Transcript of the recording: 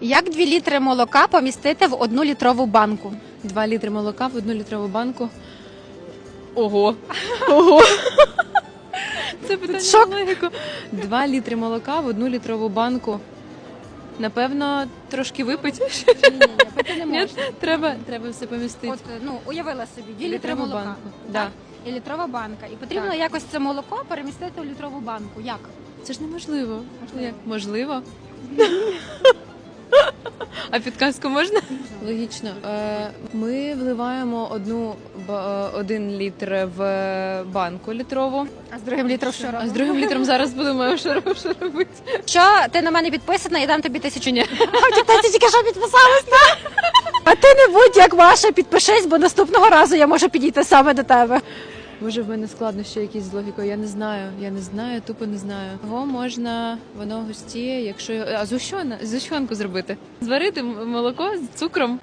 Як 2 літри молока помістити в одну літрову банку? 2 літри молока в одну літрову банку. Ого. Ого. Це питання шок. на логіку. 2 літри молока в одну літрову банку. Напевно, трошки випить. Ні, ні, пити не Ні, можна. треба, треба все помістити. От, ну, уявила собі, 2 літри Літрову молока. банку, так? да. І літрова банка. І потрібно Так. якось це молоко перемістити у літрову банку. Як? Це ж неможливо. Можливо. Як? Можливо. А підказку можна? Логічно. Е, Ми вливаємо одну е, один літр в банку літрову, А з другим літром що а з другим літром зараз подумаємо, що робити. Що ти на мене підписана, я дам тобі тисячу ні. Ти тільки що підписалась. А ти не будь як Маша, підпишись, бо наступного разу я можу підійти саме до тебе. Може, в мене складнощі якісь з логікою. Я не знаю. Я не знаю, тупо не знаю. Його можна, воно густіє, якщо а згущенку зробити. Зварити молоко з цукром.